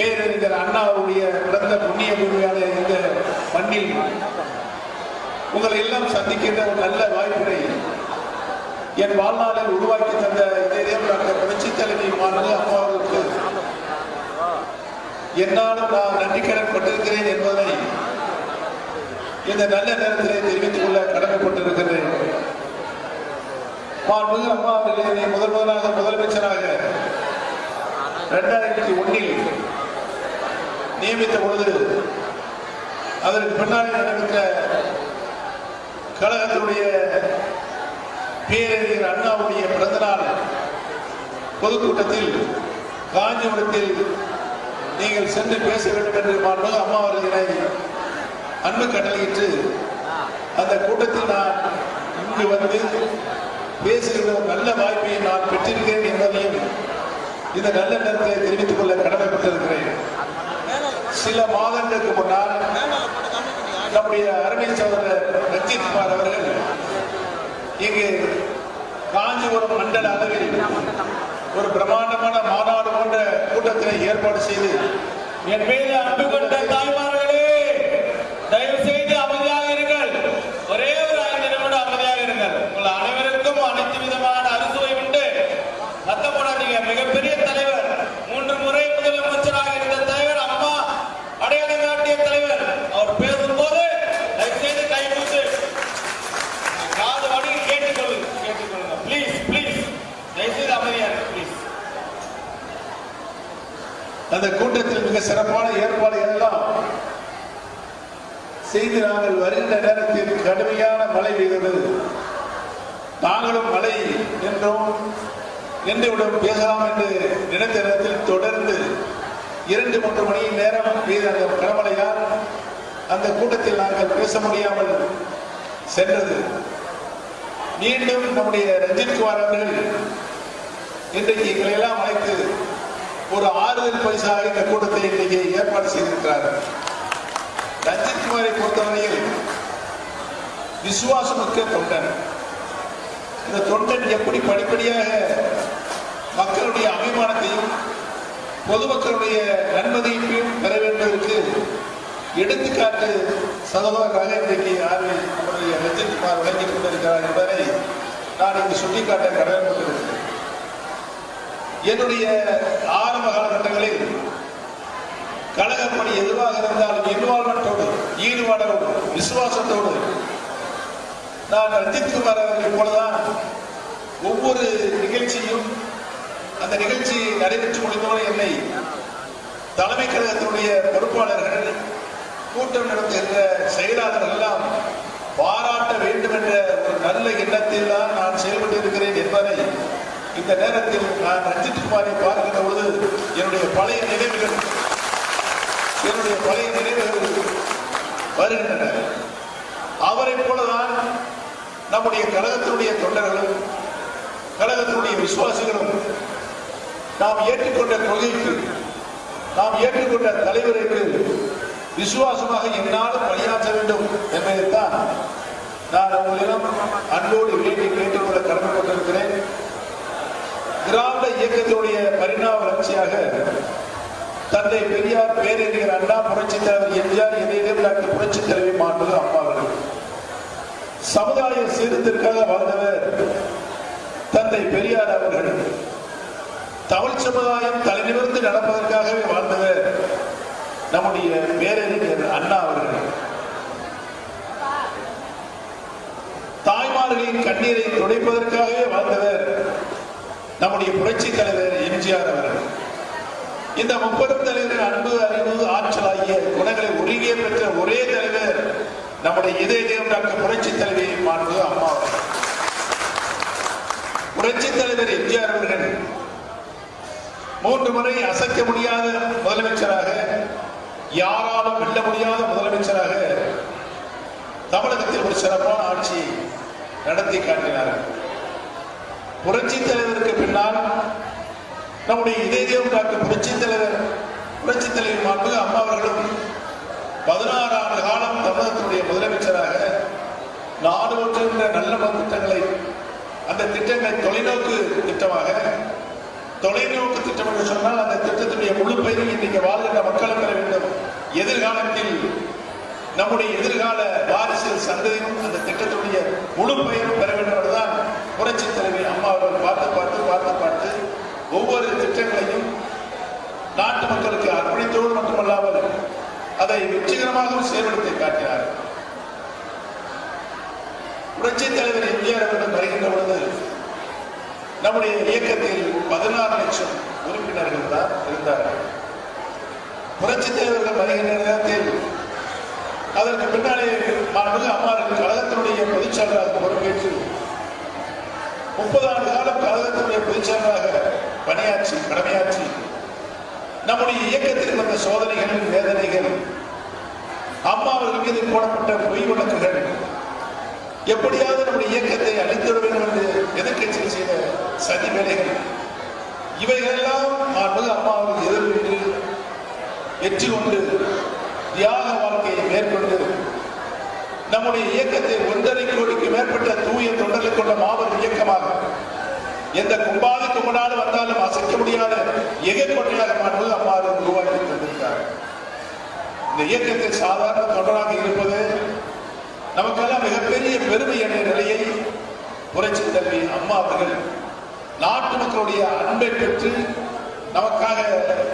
பேரறிஞர் அண்ணாவுடைய பிறந்த புண்ணிய பூமியான இந்த மண்ணில் உங்களை எல்லாம் சந்திக்கின்ற ஒரு நல்ல வாய்ப்பினை என் வாழ்நாளில் உருவாக்கி தந்த இதயம் டாக்டர் புரட்சி தலைமை மாணவர் அம்மா என்னாலும் நான் நன்றி கடன் பட்டிருக்கிறேன் என்பதை இந்த நல்ல நேரத்திலே தெரிவித்துக் கொள்ள கடமைப்பட்டிருக்கிறேன் மாண்புமிகு அம்மா அவர்கள் முதல் முதலாக முதலமைச்சராக இரண்டாயிரத்தி ஒன்னில் நியமித்த பொழுது அதற்கு பின்னாடி நடந்த கழகத்தினுடைய பேரறிஞர் அண்ணாவுடைய பிறந்தநாள் பொதுக்கூட்டத்தில் காஞ்சிபுரத்தில் நீங்கள் சென்று பேச வேண்டும் என்று மாண்பு அம்மா அவர்களை அன்பு கட்டளையிட்டு அந்த கூட்டத்தில் நான் இங்கு வந்து பேசுகிற நல்ல வாய்ப்பை நான் பெற்றிருக்கிறேன் என்பதையும் இந்த நல்ல நேரத்தை தெரிவித்துக் கொள்ள கடமைப்பட்டிருக்கிறேன். சில மாதங்களுக்கு முன்னால் நம்முடைய அருமை சோதர ரஞ்சித் குமார் அவர்கள் இங்கு காஞ்சிபுரம் மண்டல அளவில் ஒரு பிரம்மாண்டமான மாநாடு போன்ற கூட்டத்தினை ஏற்பாடு செய்து என் மேல அன்பு கொண்ட தாய்மார் தயவு செய்து அமைதியாக இருங்கள் ஒரே ஒரு ஐந்து நிமிடம் அமைதியாக இருங்கள் உங்கள் அனைவருக்கும் அனைத்து விதமான அறுசுவை உண்டு சத்தம் போடாதீங்க மிகப்பெரிய தலைவர் மூன்று முறை முதலமைச்சராக இருந்த தலைவர் அம்மா அடையாளம் காட்டிய தலைவர் அவர் பேசும்போது தயவு செய்து கை கொடுத்து காது வடி கேட்டுக்கொள்ளுங்க கேட்டுக்கொள்ளுங்க ப்ளீஸ் ப்ளீஸ் தயவு செய்து அமைதியாக இருங்க ப்ளீஸ் அந்த கூட்டத்தில் மிக சிறப்பான ஏற்பாடு எல்லாம் செய்து நாங்கள் வருகின்ற நேரத்தில் கடுமையான மழை பெய்தது. நாங்களும் மழை நின்றோம். நின்றுவிடும் பேசலாம் என்று நினைத்த நேரத்தில் தொடர்ந்து இரண்டு மூன்று மணி நேரம் பெய்த அந்த கனமழையால் அந்த கூட்டத்தில் நாங்கள் பேச முடியாமல் சென்றது. மீண்டும் நம்முடைய ரஞ்சித் குமார் அவர்கள் இன்றைக்கு எங்களை எல்லாம் அழைத்து ஒரு ஆறுதல் பரிசாக இந்த கூட்டத்தை இன்றைக்கு ஏற்பாடு செய்திருக்கிறார். ரஞ்சித் குமாரை பொறுத்தவரையில் விசுவாசமிக்க தொண்டன். இந்த தொண்டன் எப்படி படிப்படியாக மக்களுடைய அபிமானத்தையும் பொதுமக்களுடைய நன்மதிப்பையும் பெற வேண்டுவதற்கு எடுத்துக்காட்டு சகோதரராக இன்றைக்கு ஆர்வல் நம்முடைய ரஞ்சித் குமார் வழங்கிக் கொண்டிருக்கிறார் என்பதை நான் இங்கு சுட்டிக்காட்ட கடமைப்பட்டிருக்கிறேன். என்னுடைய ஆரம்ப காலகட்டங்களில் கழகப்பணி எதுவாக இருந்தாலும் இன்வால்மெண்டோடு ஈடுபாடோடு விசுவாசத்தோடு நான் ரஞ்சித் குமார் அவர்கள் போலதான் ஒவ்வொரு நிகழ்ச்சியும் அந்த நிகழ்ச்சி நடைபெற்று முடிந்தவரை என்னை தலைமை கழகத்தினுடைய பொறுப்பாளர்கள் கூட்டம் நடத்துகின்ற செயலாளர்கள் எல்லாம் பாராட்ட வேண்டும் என்ற ஒரு நல்ல எண்ணத்தில் தான் நான் செயல்பட்டு இருக்கிறேன் என்பதை இந்த நேரத்தில் நான் ரஞ்சித் குமாரை பார்க்கிற பொழுது என்னுடைய பழைய நினைவுகள் என்னுடைய பழைய நினைவுகள் வருகின்றன. அவரை போலதான் நம்முடைய கழகத்தினுடைய தொண்டர்களும் கழகத்தினுடைய விசுவாசிகளும் நாம் ஏற்றுக்கொண்ட கொள்கைக்கு நாம் ஏற்றுக்கொண்ட தலைவருக்கு விசுவாசமாக என்னாலும் பணியாற்ற வேண்டும் என்பதைத்தான் நான் உங்களிடம் அன்போடு வேண்டி கேட்டுக்கொள்ள கடமைப்பட்டிருக்கிறேன் திராவிட இயக்கத்தினுடைய தொடர்ச்சியாக தந்தை பெரியார் பேரறிஞர் அண்ணா புரட்சி தலைவர் எம்ஜிஆர் இதயம் டாக்டர் புரட்சி தலைவி மாண்டது அம்மா அவர்கள். சமுதாய சீர்திருக்காக வாழ்ந்தவர் தந்தை பெரியார் அவர்கள். தமிழ் சமுதாயம் தலைநிமிர்ந்து நடப்பதற்காகவே வாழ்ந்தவர் நம்முடைய பேரறிஞர் அண்ணா அவர்கள். தாய்மார்களின் கண்ணீரை துடைப்பதற்காகவே வாழ்ந்தவர் நம்முடைய புரட்சி தலைவர் எம்ஜிஆர் அவர்கள் இந்த முப்பெரும் தலைவரின் அன்பு அறிவு ஆற்றல் ஆகிய குணங்களை ஒருங்கே பெற்ற ஒரே தலைவர் நம்முடைய இதயம் டாக்டர் புரட்சி தலைவி மாண்பு அம்மா அவர்கள். புரட்சி தலைவர் எம்ஜிஆர் அவர்கள் மூன்று முறை அசைக்க முடியாத முதலமைச்சராக யாராலும் வெல்ல முடியாத முதலமைச்சராக தமிழகத்தில் ஒரு சிறப்பான ஆட்சி நடத்தி காட்டினார்கள் புரட்சி தலைவருக்கு பின்னால் நம்முடைய இதயம் டாக்டர் புரட்சி தலைவர் புரட்சி தலைவர் மாண்பு அம்மா அவர்களும் பதினாறு ஆண்டு காலம் தமிழகத்தினுடைய முதலமைச்சராக நாடு ஒன்றுகின்ற நல்ல திட்டங்களை அந்த திட்டங்கள் தொலைநோக்கு திட்டமாக தொலைநோக்கு திட்டம் என்று சொன்னால் அந்த திட்டத்துடைய முழு பயிரை இன்றைக்கு வாழ்கின்ற எதிர்காலத்தில் நம்முடைய எதிர்கால வாரிசு சந்ததியும் அந்த திட்டத்துடைய முழு பெயரும் பெற வேண்டும் என்றுதான் புரட்சி தலைவி அம்மா அவர்கள் பார்த்து பார்த்து பார்த்து பார்த்து ஒவ்வொரு திட்டங்களையும் நாட்டு மக்களுக்கு அர்ப்பணித்தோடு மட்டுமல்லாமல் அதை வெற்றிகரமாகவும் செயல்படுத்தி காட்டினார். புரட்சி தலைவர் எம்ஜிஆர் அவர்கள் வருகின்ற பொழுது நம்முடைய இயக்கத்தில் பதினாறு லட்சம் உறுப்பினர்கள் தான் இருந்தார்கள். புரட்சி தலைவர்கள் வருகின்ற நேரத்தில் அதற்கு பின்னாலே மாண்புமிகு அம்மாவின் கழகத்தினுடைய பொதுச்செயலாளர் பொறுப்பேற்று முப்பது ஆண்டு காலம் கழகத்தினுடைய பொதுச்செயலாளராக பணியாற்றி கடமையாற்றி நம்முடைய இயக்கத்தில் வந்த சோதனைகள் வேதனைகள் அம்மா அவர்கள் மீது போடப்பட்ட பொய் வழக்குகள் எப்படியாவது நம்முடைய இயக்கத்தை அழித்துவிட வேண்டும் என்று எதிர்க்கட்சிகள் செய்த சதி வேலைகள் இவைகளெல்லாம் மாண்புமிகு அம்மா அவர்கள் எதிர்விட்டு வெற்றி கொண்டு தியாக வாழ்க்கையை மேற்கொண்டு நம்முடைய இயக்கத்தை ஒன்றரை கோடிக்கு மேற்பட்ட தூய தொண்டர்களை கொண்ட மாபெரும் இயக்கமாக. எந்த கும்பாதி கும்பனாடு வந்தாலும் அசைக்க முடியாத எதிர்கொண்டையாக மாற்றுவது அம்மா உருவாக்கி தந்திருக்கிறார் இந்த இயக்கத்தில் சாதாரண தொடராக இருப்பது நமக்கெல்லாம் மிகப்பெரிய பெருமை என்ற நிலையை புரட்சி தலைவி அம்மா அவர்கள் நாட்டு மக்களுடைய அன்பை பெற்று நமக்காக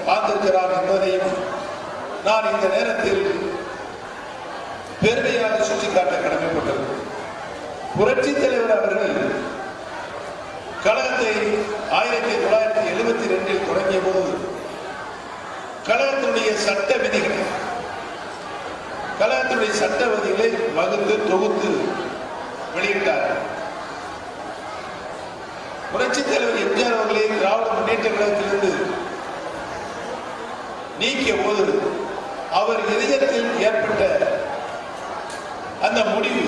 பார்த்திருக்கிறார் என்பதையும் நான் இந்த நேரத்தில் பெருமையாக சுட்டிக்காட்ட கடமைப்பட்டது. புரட்சி தலைவர் அவர்கள் கழகத்தை ஆயிரத்தி தொள்ளாயிரத்தி எழுபத்தி ரெண்டில் தொடங்கிய போது கழகத்தினுடைய சட்ட விதிகளை கழகத்தினுடைய சட்ட விதிகளை வகுத்து தொகுத்து வெளியிட்டார். புரட்சி தலைவர் எம்ஜிஆர் அவர்களை திராவிட முன்னேற்ற கழகத்திலிருந்து நீக்கிய போது அவர் இதயத்தில் ஏற்பட்ட அந்த முடிவு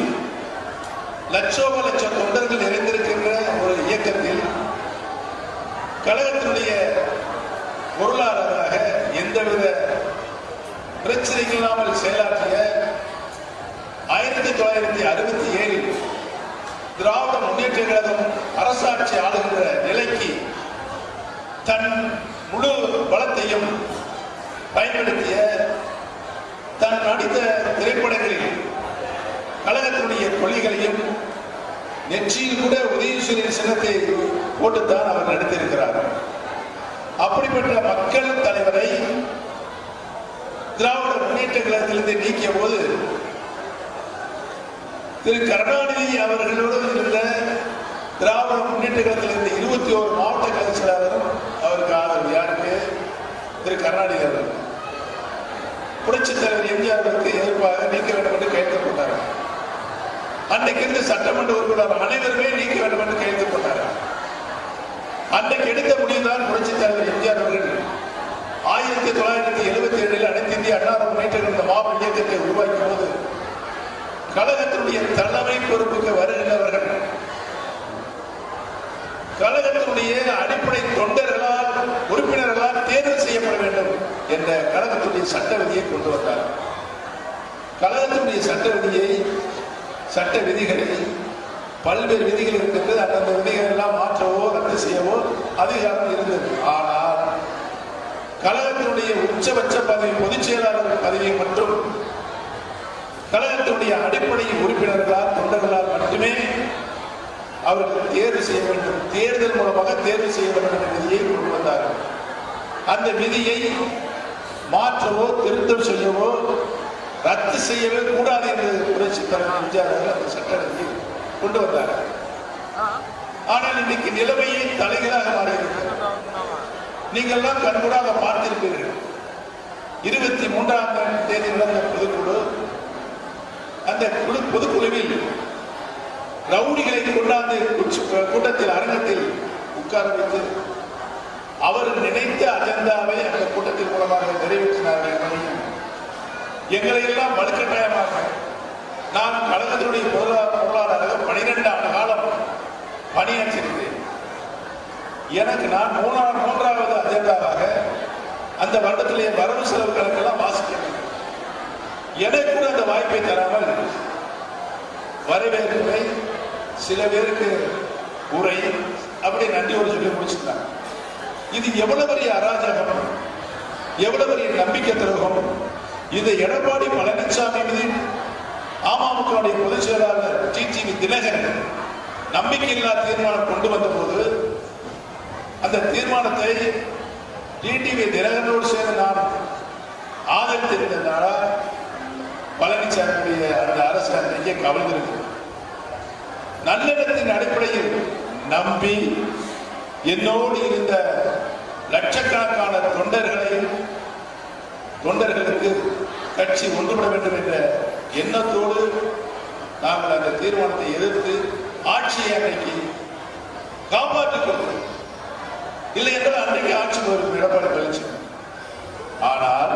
லட்சோப லட்சம் தொண்டர்கள் நிறைந்திருக்கின்ற ஒரு இயக்கத்தில் கழகத்தினுடைய பொருளாளராக எந்தவித பிரச்சனைகள் இல்லாமல் செயலாற்றிய ஆயிரத்தி தொள்ளாயிரத்தி அறுபத்தி ஏழில் திராவிட முன்னேற்ற கழகம் அரசாட்சி ஆளுகின்ற நிலைக்கு தன் முழு பலத்தையும் பயன்படுத்திய தான் நடித்த திரைப்படங்களில் கழகத்தினுடைய கொள்கைகளையும் நெற்றியில் கூட உதயசூரியன் சின்னத்தை போட்டுத்தான் அவர் நடித்திருக்கிறார். அப்படிப்பட்ட மக்கள் தலைவரை திராவிட முன்னேற்ற கழகத்திலிருந்து நீக்கிய போது திரு கருணாநிதி அவர்களோடு இருந்த திராவிட முன்னேற்ற கழகத்திலிருந்து இருபத்தி ஓரு மாவட்ட கழக செயலாளரும் அவருக்கு ஆதரவு. யாருக்கு? திரு கருணாநிதி அவர்கள். புரட்சித் தலைவர் எம்ஜிஆர் அவருக்கு எதிர்ப்பாக நீக்க வேண்டும் என்று கையெழுத்து அன்னைக்கு இருந்து சட்டமன்ற உறுப்பினர் அனைவருமே நீக்க வேண்டும் என்று கையெழுத்து போட்டார் அன்றைக்கு எடுத்த முடிவுதான் புரட்சி தலைவர் எம்ஜிஆர் அவர்கள் ஆயிரத்தி தொள்ளாயிரத்தி எழுபத்தி ஏழில் அனைத்து இந்திய அண்ணா முன்னேற்ற இந்த மாபெரும் இயக்கத்தை உருவாக்கிய போது கழகத்தினுடைய தலைமை பொறுப்புக்கு வருகின்றவர்கள் கழகத்தினுடைய அடிப்படை தொண்டர்களால் உறுப்பினர்களால் தேர்வு செய்யப்பட வேண்டும் என்ற கழகத்துடைய சட்ட விதியை கொண்டு வந்தார். கழகத்தினுடைய சட்ட விதியை சட்ட விதிகளை பல்வேறு விதிகள் இருக்கின்றது. அந்தந்த விதிகள் எல்லாம் மாற்றவோ ரத்து செய்யவோ அதிகாரம் இருந்தது. ஆனால் கழகத்தினுடைய உச்சபட்ச பதவி பொதுச் செயலாளர் பதவி மற்றும் கழகத்தினுடைய அடிப்படை உறுப்பினர்களால் தொண்டர்களால் மட்டுமே அவர்கள் தேர்வு செய்ய வேண்டும். தேர்தல் மூலமாக தேர்வு செய்ய வேண்டும் என்ற விதியை கொண்டு வந்தார்கள். அந்த விதியை மாற்றவோ திருத்தம் செய்யவோ ரத்து செய்யவே கூடாது என்று புரட்சி தலைவர் எம்ஜிஆர் அவர்கள் அந்த சட்ட விதியை கொண்டு வந்தார்கள் ஆனால் இன்னைக்கு நிலைமையை தலைகளாக மாறியிருக்கிறது நீங்கள் எல்லாம் கண்கூடாக பார்த்திருப்பீர்கள். இருபத்தி மூன்றாம் தேதி நடந்த பொதுக்குழு அந்த குழு பொதுக்குழுவில் ரவுடிகளை கொண்டாந்து கூட்டத்தில் அரங்கத்தில் உட்கார வைத்து அவர் நினைத்த அஜெண்டாவை அந்த கூட்டத்தின் மூலமாக நிறைவேற்றினார்கள். என்பதையும் எங்களை எல்லாம் வலுக்கட்டாயமாக நான் கழகத்தினுடைய பொருளாளராக பனிரெண்டு ஆண்டு காலம் பணியாற்றியிருக்கிறேன். எனக்கு நான் மூணாவது மூன்றாவது அஜெண்டாவாக அந்த வருடத்திலே வரவு செலவு கணக்கெல்லாம் வாசிக்கிறேன். எனக்கு கூட அந்த வாய்ப்பை தராமல் வரவேற்புரை சில பேருக்கு உரை அப்படி நன்றி ஒரு சொல்லி முடிச்சுட்டாங்க இது எவ்வளவு பெரிய அராஜகம் எவ்வளவு பெரிய நம்பிக்கை துரோகம் இது எடப்பாடி பழனிசாமி மீது அமமுகவுடைய பொதுச் செயலாளர் டிடிவி தினகரன் நம்பிக்கையில்லா தீர்மானம் கொண்டு வந்த போது அந்த தீர்மானத்தை டிடிவி தினகரனோடு சேர்ந்து நான் ஆதரித்திருந்தனால பழனிசாமியுடைய அந்த அரசு அன்றைக்கே கவர்ந்திருக்கு நல்லிடத்தின் அடிப்படையில் நம்பி என்னோடு இருந்த லட்சக்கணக்கான தொண்டர்களை தொண்டர்களுக்கு கட்சி ஒன்றுபட வேண்டும் என்ற எண்ணத்தோடு நாங்கள் அந்த தீர்மானத்தை எதிர்த்து ஆட்சியை அன்னைக்கு காப்பாற்றிக் கொண்டோம் இல்லை என்றால் அன்றைக்கு ஆட்சி வரும் எடப்பாடி பழனிசாமி. ஆனால்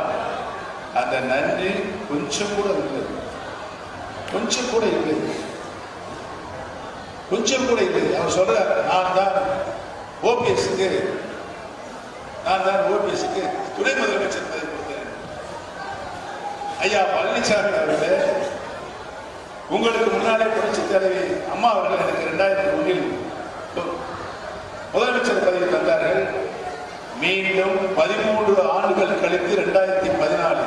அந்த நன்றி கொஞ்சம் கூட இல்லை. கொஞ்சம் கூட இல்லை. கொஞ்சம் கூட இல்லை. அவர் சொல்ற நான் தான் ஓபிஎஸ்க்கு நான் தான் ஓபிஎஸ்க்கு துணை முதலமைச்சர் ஐயா பழனிசாமி அவர்களே உங்களுக்கு முன்னாலே புரட்சி தலைவி அம்மா அவர்கள் எனக்கு இரண்டாயிரத்தி ஒன்றில் முதலமைச்சர் பதவி தந்தார்கள். மீண்டும் பதிமூன்று ஆண்டுகள் கழித்து இரண்டாயிரத்தி பதினாலு.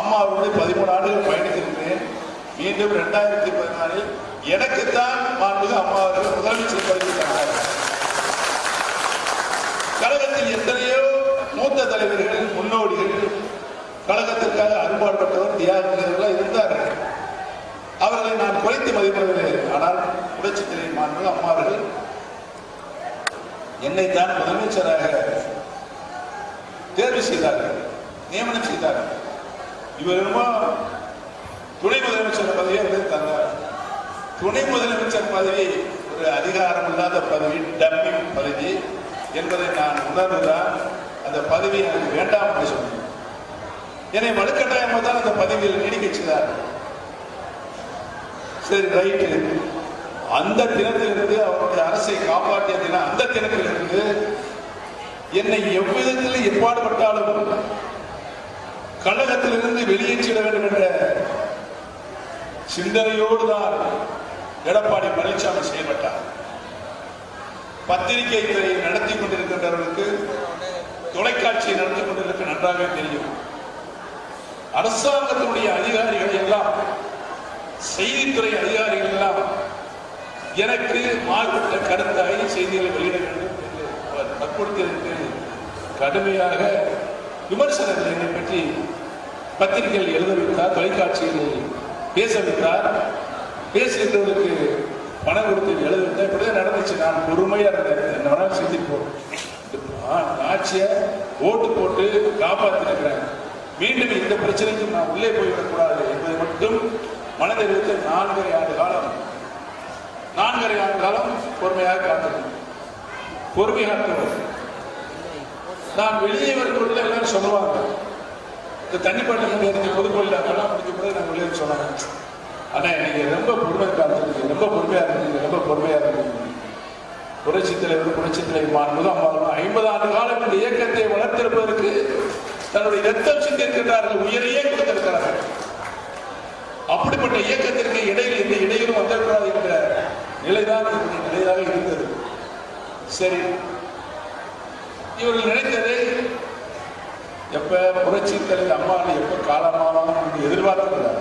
அம்மா பதிமூணு ஆண்டுகள் பயணித்திருக்கிறேன். மீண்டும் இரண்டாயிரத்தி பதினாலில் எனக்குத்தான் மாண்புக அம்மா அவர்கள் முதலமைச்சர் பதவி தந்தார்கள். கழகத்தில் எத்தனையோ மூத்த தலைவர்கள் முன்னோடிகள் கழகத்திற்காக அரும்பாடுபட்டவர் தியாகிகள் இருந்தார்கள் அவர்களை நான் குறைத்து மதிப்பிடவில்லை. ஆனால் புரட்சி தலைவர் மாண்பு அம்மா அவர்கள் என்னைத்தான் முதலமைச்சராக தேர்வு செய்தார்கள் நியமனம் செய்தார்கள். இவருமோ துணை முதலமைச்சர் பதவியை அவர் தந்தார். துணை முதலமைச்சர் பதவி ஒரு அதிகாரம் இல்லாத பதவி டம்மி பதவி என்பதை நான் உணர்ந்துதான் அந்த பதவி எனக்கு வேண்டாம் என்று சொன்னேன். என்னை வலுக்கட்டாயமாக தான் அந்த பதவியில் நீடிக்க செய்தார் சரி ரைட்டு அந்த தினத்திலிருந்து அவருடைய அரசை காப்பாற்றிய தினம் அந்த தினத்திலிருந்து என்னை எவ்விதத்தில் எப்பாடுபட்டாலும் கழகத்திலிருந்து வெளியேற்றிட வேண்டும் என்ற சிந்தனையோடு தான் எடப்பாடி பழனிசாமி செயல்பட்டார். பத்திரிகை துறையை நடத்தி கொண்டிருக்கின்றவர்களுக்கு தொலைக்காட்சியை நடத்தி கொண்டிருக்க நன்றாக தெரியும். அரசாங்கத்தினுடைய அதிகாரிகள் எல்லாம் செய்தித்துறை அதிகாரிகள் எல்லாம் எனக்கு மாறுபட்ட கருத்தாய் செய்திகளை வெளியிட வேண்டும் என்று அவர் வற்புறுத்தியதற்கு கடுமையாக விமர்சனங்கள் என்னை பற்றி பத்திரிகைகள் எழுத வைத்தார் தொலைக்காட்சியில் பேச வைத்தார் பேசுகின்றவர்களுக்கு பணம் கொடுத்து எழுத வைத்தார் இப்படிதான் நடந்துச்சு. நான் பொறுமையா இருந்தேன் என்ன வேணாலும் சிந்திப்போம் ஆட்சியை ஓட்டு போட்டு காப்பாற்றிருக்கிறேன் மீண்டும் இந்த பிரச்சனைக்கு நான் உள்ளே போய்விடக்கூடாது என்பது மட்டும் மனதில் நான்கரை ஆண்டு காலம் நான்கரை ஆண்டு காலம் பொறுமையாக காத்திருந்தேன் பொறுமை காத்தவர் நான் வெளியே வரும்பொழுது எல்லாரும் சொல்லுவாங்க இந்த தண்ணி பாட்டு முடியாது பொதுக்கொள்ள அதெல்லாம் முடிஞ்ச போது நான் வெளியே சொன்னாங்க. அண்ணா நீங்க ரொம்ப பொறுமை காத்திருக்கீங்க ரொம்ப பொறுமையா இருக்கீங்க ரொம்ப பொறுமையா இருக்கீங்க. புரட்சி தலைவர் புரட்சி தலைவர் மாண்புது அம்மா ஐம்பது ஆண்டு காலம் இந்த இயக்கத்தை வளர்த்திருப்பதற்கு தன்னுடைய ரத்தம் சிந்திருக்கின்றார்கள் உயிரையே கொடுத்திருக்கிறார்கள் அப்படிப்பட்ட இயக்கத்திற்கு இடையில் எந்த இடையிலும் வந்திருக்கிறார் என்ற நிலைதான் நிலையாக இருந்தது சரி. இவர்கள் நினைத்தது எப்ப புரட்சி தலைவர் அம்மா எப்ப காலமானாலும் என்று எதிர்பார்க்கிறார்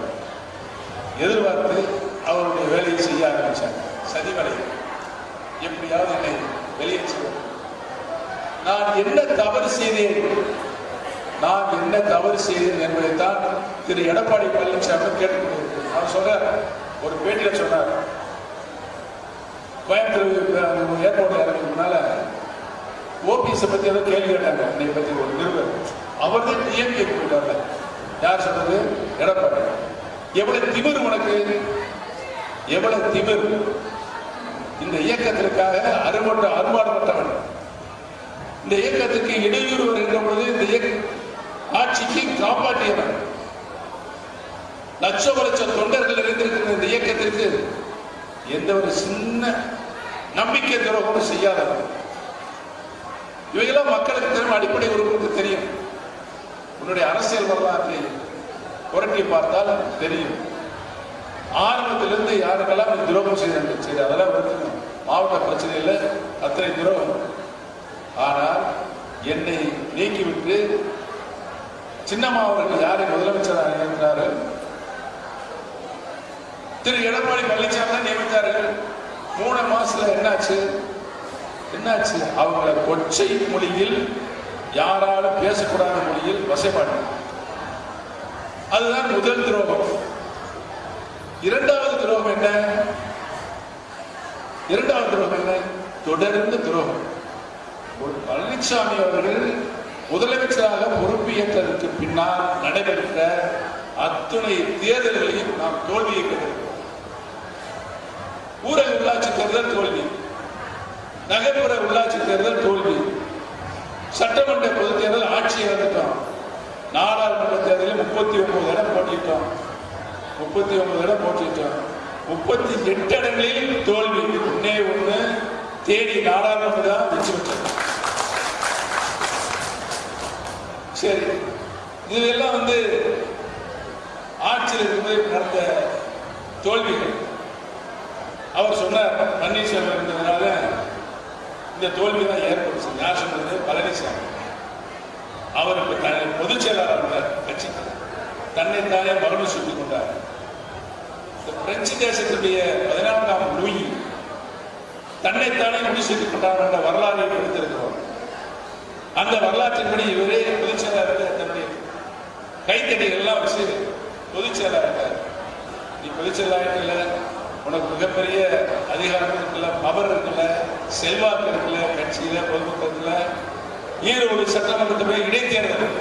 எதிர்பார்த்து அவருடைய வேலையை செய்ய ஆரம்பிச்சாங்க சதிவலை எப்படியாவது என்னை வெளியே செய்வார் நான் என்ன தவறு செய்தேன்? நான் என்ன தவறு செய்தேன் என்பதைத்தான் திரு எடப்பாடி பழனிசாமி கேட்டுக்கொண்டிருக்கிறேன் அவர் சொல்றார் ஒரு பேட்டியில சொன்னார். கோயம்புத்தூர் ஏர்போர்ட்ல இறங்கி முன்னால ஓபிஎஸ் பத்தி ஏதோ கேள்வி கேட்டாங்க. என்னை பத்தி ஒரு நிருபர். அவர் தான் டிஎம்கே போயிட்டாங்க யார் சொல்றது எடப்பாடி. எவ்வளவு திமிர் உனக்கு? எவ்வளவு திமிர்? இந்த இயக்கத்திற்காக அருமட்ட அறுபாடுபட்டவன் இந்த இயக்கத்துக்கு இடையூறு வருகின்ற பொழுது இந்த இயக்க ஆட்சிக்கு காப்பாற்றியவர் லட்சம் லட்சம் தொண்டர்கள் இருந்திருக்கிற இந்த இயக்கத்திற்கு எந்த ஒரு சின்ன நம்பிக்கை துரோகமும் செய்யாதவர் இவையெல்லாம் மக்களுக்கு தெரியும் அடிப்படை உறுப்புக்கு தெரியும். உன்னுடைய அரசியல் வரலாற்றை புரட்டி பார்த்தால் தெரியும். ஆரம்பத்திலிருந்து யாருக்கெல்லாம் இந்த துரோகம் செய்தாங்க சரி அதெல்லாம் வந்து மாவட்ட பிரச்சனையில் அத்தனை துரோகம். ஆனால் என்னை நீக்கிவிட்டு சின்னம்மா அவர்கள் யாரை முதலமைச்சராக இருந்தாரு திரு எடப்பாடி பழனிசாமி தான் நியமித்தார்கள் மூணு மாசத்துல என்னாச்சு? என்னாச்சு? அவங்கள கொச்சை மொழியில் யாராலும் பேசக்கூடாத மொழியில் வசைப்பாடு. அதுதான் முதல் துரோகம். இரண்டாவது துரோகம் என்ன? இரண்டாவது துரோகம் என்ன? தொடர்ந்து துரோகம். ஒரு பழனிசாமி அவர்கள் முதலமைச்சராக பொறுப்பேற்றதற்கு பின்னால் நடைபெற்ற அத்துணை தேர்தல்களையும் நாம் தோல்வியை கண்டிருக்கிறோம் ஊரக உள்ளாட்சி தேர்தல் தோல்வி. நகர்ப்புற உள்ளாட்சி தேர்தல் தோல்வி. சட்டமன்ற பொதுத் தேர்தல் ஆட்சி இழந்துட்டோம் நாடாளுமன்ற தேர்தலில் முப்பத்தி ஒன்பது இடம் போட்டிட்டோம் முப்பத்தி ஒன்பது இடம் போட்டிட்டோம் முப்பத்தி எட்டு இடங்களில் தோல்வி. ஒன்னே ஒண்ணு. தேடி நாடாளுமன்ற தான் வெற்றி சரி. இதுவெல்லாம் வந்து ஆட்சியில் இருக்கும்போது நடந்த தோல்விகள். அவர் சொன்னார் பன்னீர்செல்வம் இருந்ததுனால இந்த தோல்வி தான் ஏற்படுச்சு யார் சொன்னது பழனிசாமி. அவர் இப்போ தன்னை பொதுச் செயலாளர் இருந்தார் தன்னை தானே மறுபடியும் சுட்டுக் கொண்டார். இந்த பிரெஞ்சு தேசத்துடைய பதினான்காம் லூயி தன்னைத்தானே முடிசூட்டிக் கொண்டார் என்ற வரலாறு எடுத்திருக்கிறோம் அந்த வரலாற்றின்படி இவரே பொதுச் செயலாளர் தன்னுடைய கைத்தடிகள் எல்லாம் வச்சு பொதுச் செயலாளர் நீ பொதுச் செயலாளர் இல்லை உனக்கு மிகப்பெரிய அதிகாரம் இருக்குல்ல பவர் இருக்குல்ல செல்வாக்கு இருக்குல்ல கட்சியில பொதுமக்களத்துல ஈரோடு சட்டமன்றத்தில் இடைத்தேர்தல்.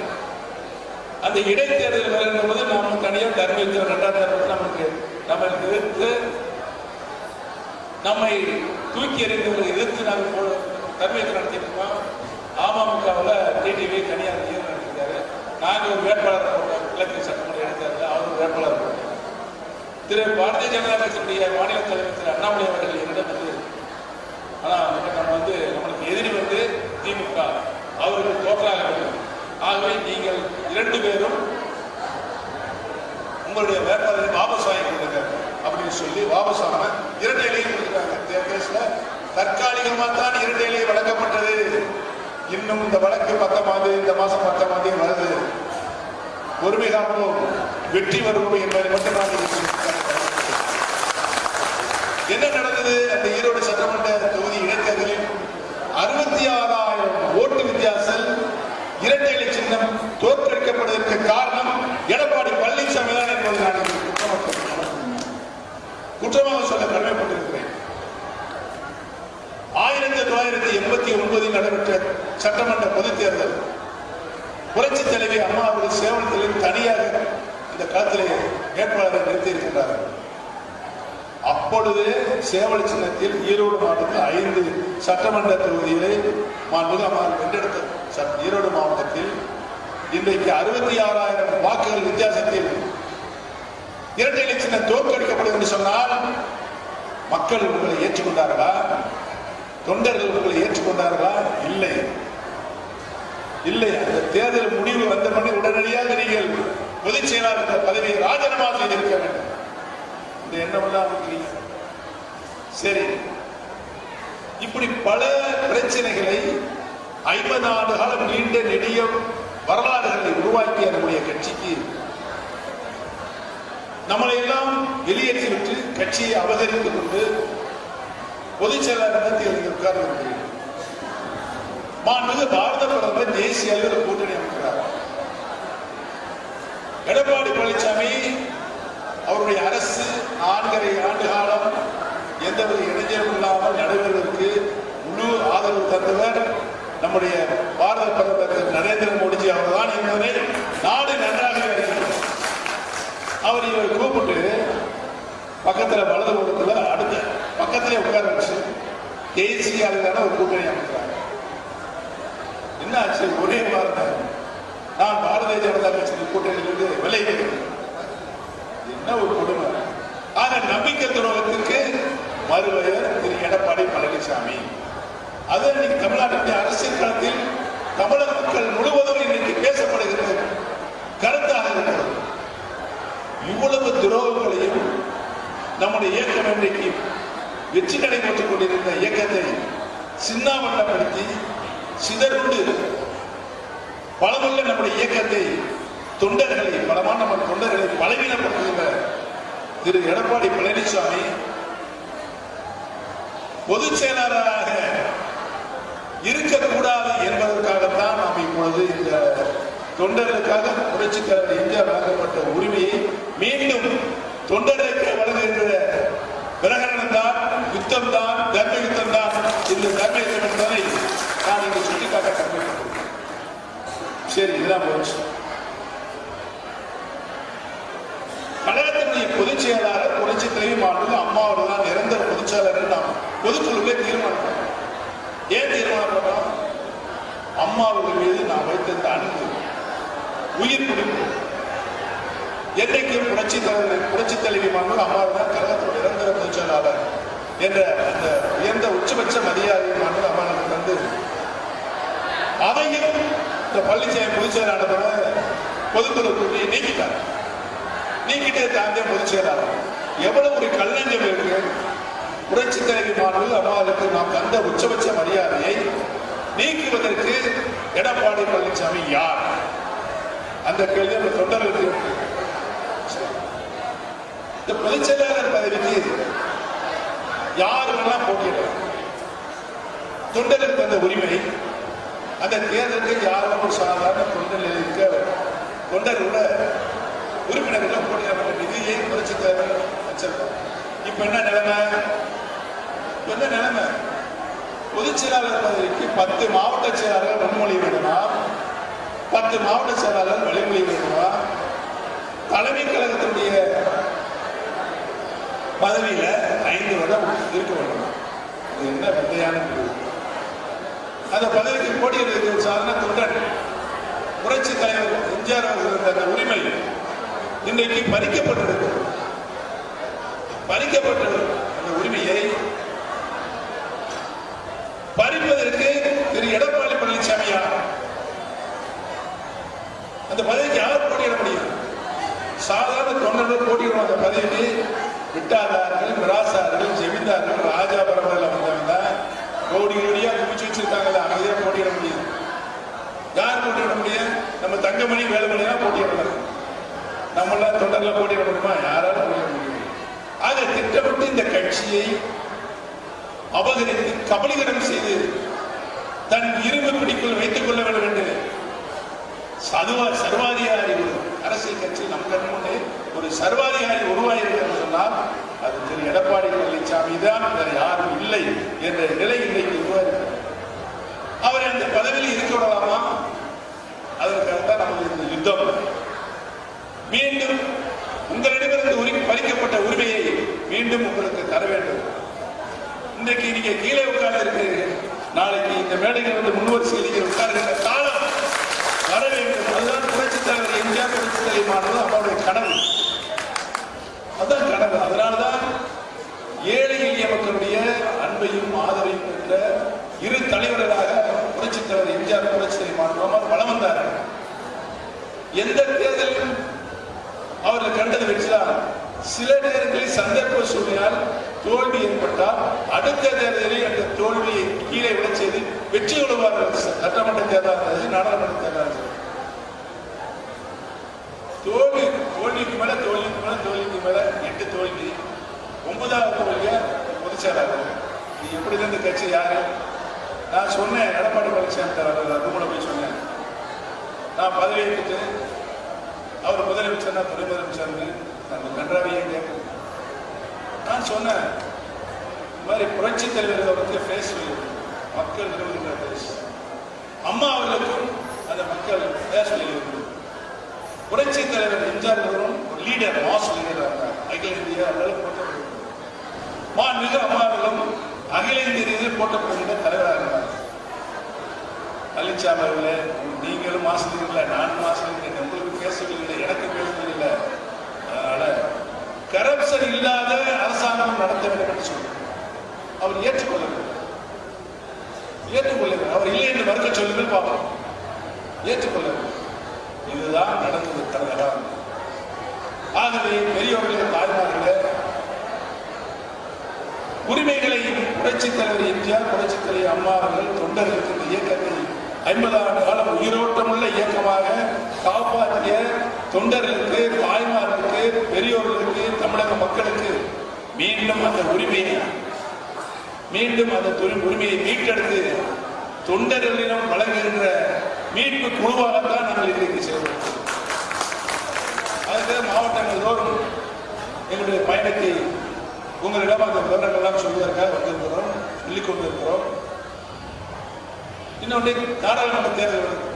அந்த இடைத்தேர்தல் வருகிற போது நாம தனியாக தர்மத்தில் ரெண்டாம் தர்மத்தில் நமக்கு நம்ம எதிர்த்து நம்மை தூக்கி எறிந்தவர்களை எதிர்த்து நாங்கள் தர்மத்தை தர்மத்தில் அமமுகவில் டிடிவி தனியார் நியமனம் நடத்திருக்காரு நாங்கள் ஒரு வேட்பாளர் போட்டோம். கிழக்கு சட்டமன்ற இடைத்தேர்தல் அவரும் வேட்பாளர் போட்டோம் திரு பாரதிய ஜனதா கட்சியினுடைய மாநில தலைவர் திரு அண்ணாமலை அவர்கள் என்னிடம் வந்து ஆனால் நம்ம வந்து நம்மளுக்கு எதிரி வந்து திமுக. அவர்கள் தோற்றாக வேண்டும் ஆகவே நீங்கள் இரண்டு பேரும் உங்களுடைய வேட்பாளரை வாபஸ் வாங்கி கொடுங்க அப்படின்னு சொல்லி வாபஸ் ஆன இரண்டு இலையும் கொடுத்துட்டாங்க. கேஸ்ல தற்காலிகமாக தான் இரண்டு இலை வழங்கப்பட்டது. இன்னும் இந்த வழக்கு பத்தொன்பது இந்த மாசம் பத்தொன்பது வருது. பொறுமை காப்போம் வெற்றி வருவோம் என்பதை மட்டும் நான் என்ன நடந்தது? அந்த ஈரோடு சட்டமன்ற தொகுதி இடைத்தேர்தலில் அறுபத்தி ஆறாயிரம் ஓட்டு வித்தியாசம் இரட்டை இலை சின்னம் தோற்கடிக்கப்படுவதற்கு காரணம் எடப்பாடி பழனிசாமி தான் என்பது நான் குற்றமாக குற்றமாக சொல்ல கடமை ஆயிரத்தி தொள்ளாயிரத்தி எண்பத்தி ஒன்பதில் நடைபெற்ற சட்டமன்ற பொதுத் தேர்தல். புரட்சி தலைவி அம்மா அவர்கள் சேவனத்தில் தனியாக இந்த களத்திலே வேட்பாளரை நிறுத்தியிருக்கின்றார்கள் அப்பொழுது சேவல் சின்னத்தில் ஈரோடு மாவட்டத்தில் ஐந்து சட்டமன்ற தொகுதியிலே மாண்புக வென்றெடுத்த ஈரோடு மாவட்டத்தில் இன்றைக்கு அறுபத்தி ஆறாயிரம் வாக்குகள் வித்தியாசத்தில் இரட்டை சின்னம் தோற்கடிக்கப்படும் என்று சொன்னால் மக்கள் உங்களை ஏற்றுக்கொண்டார்களா? தொண்டர்கள் உங்களை ஏற்றுக்கொண்டார்களா? இல்லை. இல்லை. அந்த தேர்தல் முடிவு வந்த பண்ணி உடனடியாக நீங்கள் பொதுச் செயலாளர் என்ற பதவியை ராஜினாமா செய்திருக்க வேண்டும். இந்த எண்ணம் எல்லாம் இருக்கிறீங்க சரி. இப்படி பல பிரச்சனைகளை ஐம்பது ஆண்டு காலம் நீண்ட நெடிய வரலாறுகளை உருவாக்கிய நம்முடைய கட்சிக்கு நம்மளை எல்லாம் வெளியேற்றிவிட்டு கட்சியை அபகரித்துக் கொண்டு பொதுச் செயலாளர் நீங்கள் உட்கார்ந்து இருக்கிறீர்கள்? மாண்புமிகு பாரத பிரதமர் தேசிய அளவில் கூட்டணி அமைக்கிறார். எடப்பாடி பழனிசாமி அவருடைய அரசு நான்கரை ஆண்டு காலம் எந்தவித இடைஞ்சலும் இல்லாமல் நடைபெறுவதற்கு முழு ஆதரவு தந்தவர் நம்முடைய பாரத பிரதமர் திரு நரேந்திர மோடிஜி அவர்தான் என்பதை நாடு நன்றாக அவர் இவர் கூப்பிட்டு பக்கத்துல வலது பக்கத்துல அடுத்த பக்கத்திலே உட்கார வச்சு தேசிய அளவிலான ஒரு கூட்டணி அமைக்கிறாங்க. என்ன ஆச்சு ஒரே வார்த்தை. நான் பாரதிய ஜனதா கட்சியின் கூட்டணியிலிருந்து விலகிறேன் என்ன ஒரு கொடுமை. ஆனா நம்பிக்கை துரோகத்திற்கு மறுபெயர் திரு எடப்பாடி பழனிசாமி. அது இன்னைக்கு தமிழ்நாட்டுடைய அரசியல் களத்தில் தமிழக மக்கள் முழுவதும் இன்னைக்கு பேசப்படுகிறது. கருத்தாக இருக்கிறது. இவ்வளவு துரோகங்களையும் நம்முடைய இயக்கம் இன்றைக்கு வெற்றி நடைபெற்றுக் கொண்டிருந்த இயக்கத்தை சின்னாவட்டப்படுத்தி சிதறுண்டு பலமுள்ள நம்முடைய இயக்கத்தை தொண்டர்களை பலமான நம்ம தொண்டர்களை பலவீனப்படுத்துகின்ற திரு எடப்பாடி பழனிசாமி பொதுச் செயலாளராக இருக்கக்கூடாது என்பதற்காகத்தான் நாம் இப்பொழுது இந்த தொண்டர்களுக்காக புரட்சித்தலைவர் எம்ஜிஆர் வழங்கப்பட்ட உரிமையை மீண்டும் தொண்டர்கள் வழங்குகின்ற பிரகடனம் தான் யுத்தம் தான் தர்ம யுத்தம் தான் இந்த தர்ம என்பதை நான் இங்கு சுட்டிக்காட்ட கடமைப்பட்டிருக்கிறேன் சரி இதுதான் போச்சு. கழகத்தினுடைய பொதுச் செயலாளர் புரட்சி தலைவி மாண்புக்கு அம்மா அவர்கள் தான் நிரந்தர பொதுச் செயலாளர் நாம் பொதுக்குழுவே தீர்மானம் பண்ணோம். ஏன் தீர்மானம் பண்ணோம் அம்மா அவர்கள் மீது நான் வைத்திருந்த அன்பு உயிர் பிடிப்பு. என்றைக்கும் புரட்சி தலைவர் புரட்சி தலைவி மாண்பு அம்மா தான் கழகத்தின் நிரந்தர பொதுச் செயலாளர். என்ற அந்த உயர்ந்த உச்சபட்ச மரியாதை மாண்பு அம்மா நமக்கு வந்து அதையும் இந்த பள்ளிச்சாமி பொதுச் பொதுத்துறை கூட்டி நீக்கிட்டார். நீக்கிட்டே தாண்டி பொதுச்செயலாளர் எவ்வளவு ஒரு கல்லஞ்சம் இருக்கு. புரட்சி தலைவி மாணவர்கள் அம்மாவுக்கு நாம் தந்த உச்சபட்ச மரியாதையை நீக்குவதற்கு எடப்பாடி பழனிசாமி யார்? அந்த கேள்வி அந்த தொண்டர்களுக்கு இந்த பொதுச்செயலாளர் பதவிக்கு யாரு வேணா போட்டியிடலாம்? தொண்டர்களுக்கு தந்த உரிமை அந்த தேர்தலுக்கு யாரும் ஒரு சாதாரண தொண்டர்கள் இருக்க தொண்டர்களோட உறுப்பினர்கள் போட்டியிட ஏன் புரட்சி தலைவர் வச்சிருக்கோம் இப்ப என்ன நிலைமை? இப்ப என்ன நிலைமை? பொதுச் செயலாளர் பதவிக்கு பத்து மாவட்ட செயலாளர்கள் முன்மொழி வேணுமா பத்து மாவட்ட செயலாளர் வழிமொழி வேணுமா தலைமை கழகத்தினுடைய பதவியில ஐந்து வருடம் இருக்க வேண்டும். இது என்ன விந்தையான முடிவு? அந்த பதவிக்கு போட்டியிடுவதற்கு சாதன தொண்டன் புரட்சி தலைவர் எம்ஜிஆர் அவர்கள் அந்த உரிமை இன்றைக்கு பறிக்கப்பட்டிருக்கிறது. பறிக்கப்பட்ட அந்த உரிமையை பறிப்பதற்கு திரு எடப்பாடி பழனிசாமி யார் அந்த பதவிக்கு யார் போட்டியிட முடியும் சாதாரண தொண்டர்கள் போட்டியிடும் அந்த பதவிக்கு விட்டாதார்கள் மிராசார்கள் ஜெமீன்தார்கள் ராஜா பரம்பரையில் வந்தவங்க தான் கோடி கோடியா குவிச்சு வச்சிருக்காங்கல்ல அமைதியா போட்டியிட முடியும் யார் போட்டியிட முடியும் நம்ம தங்கமணி வேலுமணியா போட்டியிடலாம் நம்மளாம் தொண்டர்ல போட்டியிட முடியுமா யாராலும் போட்டியிட முடியும் ஆக திட்டமிட்டு இந்த கட்சியை அபகரித்து கபலீகரம் செய்து தன் இரும்பு பிடிக்குள் வைத்துக் கொள்ள வேண்டும் என்று சதுவா சர்வாதிகாரி ஒரு அரசியல் கட்சி நம் கண் முன்னே ஒரு சர்வாதிகாரி உருவாயிருக்கிறது சொன்னால் அது திரு எடப்பாடி பழனிசாமி தான் வேறு யாரும் இல்லை என்ற நிலை இன்றைக்கு உருவாயிருக்கிறது அவரை அந்த பதவியில் இருக்க விடலாமா அதற்காக தான் நமக்கு இந்த யுத்தம் மீண்டும் உங்களிடமிருந்து உரிமை பறிக்கப்பட்ட உரிமையை மீண்டும் உங்களுக்கு தர வேண்டும். இன்றைக்கு நீங்க கீழே உட்கார்ந்து இருக்கிறீர்கள் நாளைக்கு இந்த மேடையில் வந்து முன்வரிசையில் நீங்கள் உட்கார்கின்ற காலம் வர வேண்டும். அதுதான் புரட்சி தலைவர் எம்ஜிஆர் புரட்சி தலைவரானது அவருடைய கனவு. அதுதான் கனவு. அதனால்தான் ஏழை எளிய மக்களுடைய அன்பையும் ஆதரவையும் பெற்ற இரு தலைவர்களாக புரட்சி தலைவர் எம்ஜிஆர் புரட்சி தலைவர் வளம் வந்தார்கள். எந்த தேர்தலிலும் அவர்கள் கண்டது வெற்றிதான். சில நேரங்களில் சந்தர்ப்ப சூழ்நிலையால் தோல்வி ஏற்பட்டால் அடுத்த தேர்தலில் அந்த தோல்வியை கீழே விட செய்து வெற்றி கொள்வார்கள். சட்டமன்ற தேர்தலாக இருந்தது நாடாளுமன்ற தேர்தலாக இருந்தது. தோல்வி தோல்விக்கு மேல தோல்விக்கு மேல தோல்விக்கு மேல எட்டு தோல்வி ஒன்பதாவது தோல்வியா பொதுச் நீ எப்படி இருந்து கட்சி யாரு? நான் சொன்னேன் எடப்பாடி பழனிசாமி தலைவர் அது கூட போய் சொன்னேன். நான் பதவி அவர் முதலமைச்சர்னா துணை முதலமைச்சர் நம்ம கன்றாவையே கேட்க நான் சொன்னேன் இந்த மாதிரி புரட்சி தலைவர்களை அவருக்கு ஃபேஸ் மக்கள் விரும்புகிற ஃபேஸ் அம்மா அவர்களுக்கும் அந்த மக்கள் ஃபேஸ் வெளியிடுவது புரட்சி தலைவர் எம்ஜிஆர் அவர்களும் ஒரு லீடர் மாஸ் லீடர் அகில இந்தியா அளவில் போட்டப்படுகிறது மாண்புமிகு அம்மா அவர்களும் அகில இந்திய ரீதியில் போட்டப்படுகின்ற தலைவராக இருந்தார். பழனிசாமி அவர்களே நீங்களும் ஆசிரியர்கள நானும் ஆசிரியர்கள் உங்களுக்கு பேசவில்லை எனக்கு பேசவில்லை அதனால கரப்ஷன் இல்லாத அரசாங்கம் நடத்த வேண்டும் என்று சொல்லுங்கள் அவர் ஏற்றுக்கொள்ளவில்லை. ஏற்றுக்கொள்ளவில்லை. அவர் இல்லை என்று மறுக்க சொல்லுங்கள் பார்ப்போம். ஏற்றுக்கொள்ளவில்லை. இதுதான் நடந்தது தலைவராக ஆகவே பெரியவர்களே தாய்மார்களே உரிமைகளை புரட்சித் தலைவர் எம்ஜிஆர் புரட்சித் தலைவர் அம்மா அவர்கள் தொண்டர்களுக்கு இந்த இயக்கத்தை ஐம்பது ஆண்டு காலம் உயிரோட்டமுள்ள இயக்கமாக காப்பாற்றிய தொண்டர்களுக்கு தாய்மார்களுக்கு பெரியோர்களுக்கு தமிழக மக்களுக்கு மீண்டும் அந்த உரிமையை மீண்டும் அந்த துரி- உரிமையை மீட்டெடுத்து தொண்டர்களிடம் வழங்குகின்ற மீட்பு குழுவாகத்தான் நாங்கள் இன்றைக்கு செய்வோம் அதுக்கு மாவட்டங்கள் தோறும் எங்களுடைய பயணத்தை உங்களிடம் அந்த விவரங்கள்லாம் சொல்வதற்காக வந்திருக்கிறோம் சொல்லிக் கொண்டிருக்கிறோம் இன்னொன்று நாடாளுமன்ற தேர்தல் வருது.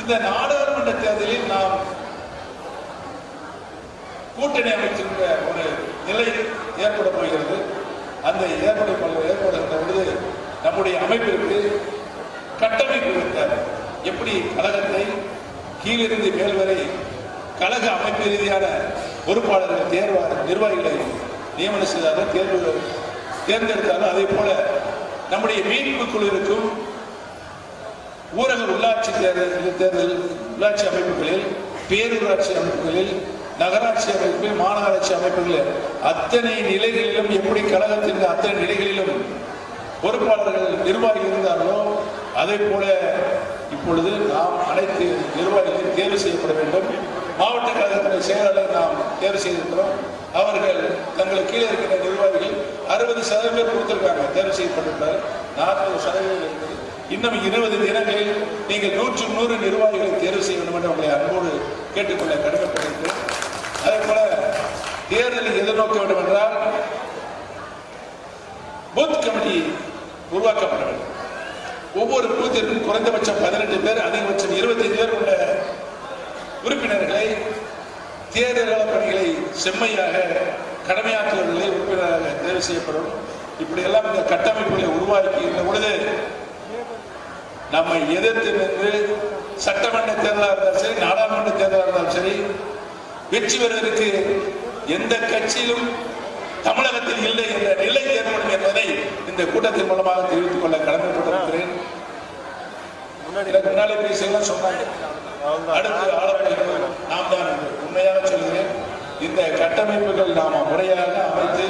இந்த நாடாளுமன்ற தேர்தலில் நாம் கூட்டணி அமைச்சிருந்த ஒரு நிலை ஏற்பட போகிறது. அந்த ஏற்பட ஏற்படுகின்ற பொழுது நம்முடைய அமைப்பிற்கு கட்டமைப்பு வைத்தார் எப்படி? கழகத்தை கீழிருந்து மேல் வரை கழக அமைப்பு ரீதியான பொறுப்பாளர்கள் தேர்வா நிர்வாகிகளை நியமனம் செய்தார்கள் தேர்வு தேர்ந்தெடுத்தாலும் அதே போல நம்முடைய மீட்பு குழுவிற்கும் ஊரக உள்ளாட்சி தேர்தல் தேர்தல் உள்ளாட்சி அமைப்புகளில் பேரூராட்சி அமைப்புகளில் நகராட்சி அமைப்புகள் மாநகராட்சி அமைப்புகளில் அத்தனை நிலைகளிலும் எப்படி கழகத்தின் அத்தனை நிலைகளிலும் பொறுப்பாளர்கள் நிர்வாகி இருந்தார்களோ அதே போல இப்பொழுது நாம் அனைத்து நிர்வாகிகளையும் தேர்வு செய்யப்பட வேண்டும். மாவட்ட கழகத்தின் செயலாளர் நாம் தேர்வு செய்திருக்கிறோம். அவர்கள் தங்களுக்கு கீழே இருக்கிற நிர்வாகிகள் அறுபது சதவீதம் கொடுத்திருக்காங்க தேர்வு செய்யப்பட்டிருக்கிறார் நாற்பது சதவீதம் இருக்குது இன்னும் இருபது தினங்களில் நீங்கள் நூற்று நூறு நிர்வாகிகளை தேர்வு செய்ய வேண்டும் என்று உங்களை அன்போடு கேட்டுக்கொள்ள கடமைப்பட்டிருக்கிறேன். அதே போல தேர்தலை எதிர்நோக்க வேண்டும் என்றால் பூத் கமிட்டி உருவாக்கப்பட வேண்டும். ஒவ்வொரு பூத்திற்கும் குறைந்தபட்சம் பதினெட்டு பேர் அதிகபட்சம் இருபத்தைந்து பேர் உள்ள உறுப்பினர்களை தேர்தல் பணிகளை செம்மையாக கடமையாற்றுவதிலே உறுப்பினராக தேர்வு செய்யப்படும். இப்படியெல்லாம் இந்த கட்டமைப்புகளை உருவாக்கின்ற பொழுது நம்மை எதிர்த்து நின்று சட்டமன்ற தேர்தலாக இருந்தாலும் சரி நாடாளுமன்ற தேர்தலாக இருந்தாலும் சரி வெற்றி பெறுவதற்கு எந்த கட்சியிலும் தமிழகத்தில் இல்லை என்ற நிலை ஏற்படும் என்பதை இந்த கூட்டத்தின் மூலமாக தெரிவித்துக் கொள்ள கடமைப்பட்டிருக்கிறேன். முன்னாலே பேசியெல்லாம் சொன்னாங்க. அடுத்து ஆளப்படுகிறது நாம் தான். உண்மையாக சொல்கிறேன். இந்த கட்டமைப்புகள் நாம் முறையாக அமைத்து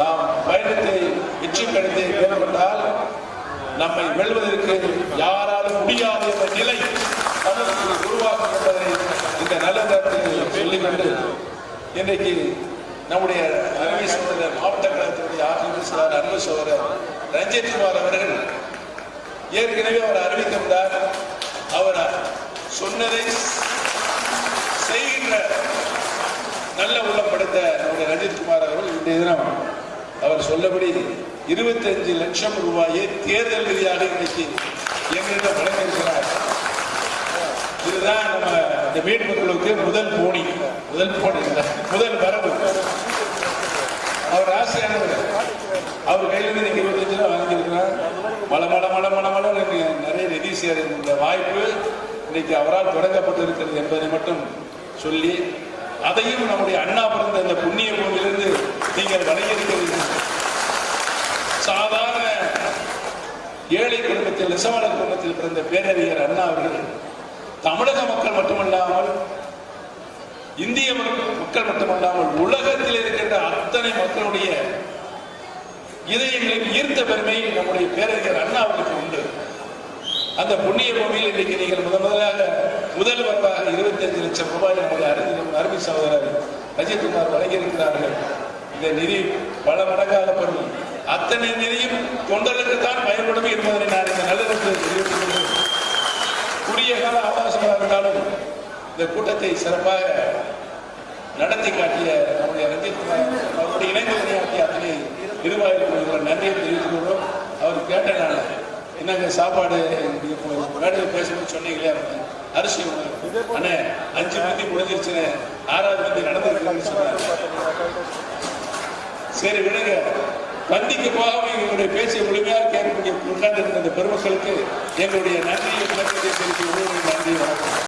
நாம் பயணத்தை வெற்றி கடித்தை மேற்கொண்டால் நம்மை வெல்வதற்கு யாராலும் முடியாது என்ற நிலை தமிழகத்தில் உருவாக்கும் என்பதை இந்த நல்ல நேரத்தில் சொல்லிக்கொண்டு இன்றைக்கு நம்முடைய அருமை சகோதரர் மாவட்ட கழகத்தினுடைய ஆசிரியர் அன்பு சகோதரர் ரஞ்சித் குமார் அவர்கள் ஏற்கனவே அவர் அறிவித்திருந்தார். அவர் சொன்னதை செய்கின்ற நல்ல உள்ளம் படைத்த நம்முடைய ரஞ்சித் குமார் அவர்கள் இன்றைய தினம் அவர் சொல்லபடி இருபத்தஞ்சு லட்சம் ரூபாயை தேர்தல் ரீதியாக இன்னைக்கு எங்களிடம் வழங்கியிருக்கிறார். இதுதான் நம்ம இந்த மீட்பு முதல் போனி. முதல் போனி முதல் வரவு. அவர் ஆசையானவர் அவர் கையிலிருந்து நீங்க இருபத்தஞ்சு ரூபா வாங்கியிருக்கிறார். மல மல மல மல மல நிறைய நிதி சேர இந்த வாய்ப்பு இன்னைக்கு அவரால் தொடங்கப்பட்டிருக்கிறது என்பதை மட்டும் சொல்லி அதையும் நம்முடைய அண்ணா பிறந்த இந்த புண்ணிய பூமியிலிருந்து நீங்கள் வழங்கியிருக்கிறீர்கள் சாதாரண ஏழை குடும்பத்தில் நெசவாளர் குடும்பத்தில் பிறந்த பேரறிஞர் அண்ணா அவர்கள் தமிழக மக்கள் மட்டுமல்லாமல் இந்திய மக்கள் மக்கள் மட்டுமல்லாமல் உலகத்தில் இருக்கின்ற அத்தனை மக்களுடைய இதயங்களில் ஈர்த்த பெருமை நம்முடைய பேரறிஞர் அண்ணா அவர்களுக்கு உண்டு. அந்த புண்ணிய பூமியில் இன்றைக்கு நீங்கள் முதன் முதலாக முதல் வரவாக இருபத்தஞ்சு லட்சம் ரூபாய் நம்முடைய அறிஞர் அருமை சகோதரர் அஜித்குமார் வழங்கியிருக்கிறார்கள். இந்த நிதி பல மடங்காக பெறும். அத்தனை நிதியும் தொண்டர்களுக்கு தான் பயன்படும் என்பதனை நான் இந்த நல்ல குறுகிய கால அவகாசமாக இருந்தாலும் இந்த கூட்டத்தை சிறப்பாக நடத்தி காட்டிய நம்முடைய ரஞ்சித் குமார் அவருடைய இணைந்து உரையாற்றிய அத்தனை நிர்வாகிகள் நன்றியை தெரிவித்துக் கொள்கிறோம். அவர் கேட்டனால நான் என்னங்க சாப்பாடு நீங்க மேடையில் பேசணும்னு சொன்னீங்களே அரிசி அண்ணே அஞ்சு மந்தி முடிஞ்சிருச்சுன்னு ஆறாவது மந்தி நடந்திருக்குன்னு சொன்னாங்க சரி விடுங்க. பந்திக்கு போகாமல் எங்களுடைய பேச்சை முழுமையாக கேட்க உட்கார்ந்திருந்த பெருமக்களுக்கு எங்களுடைய நன்றியை விளக்கத்தை தெரிவித்து நன்றி வணக்கம்.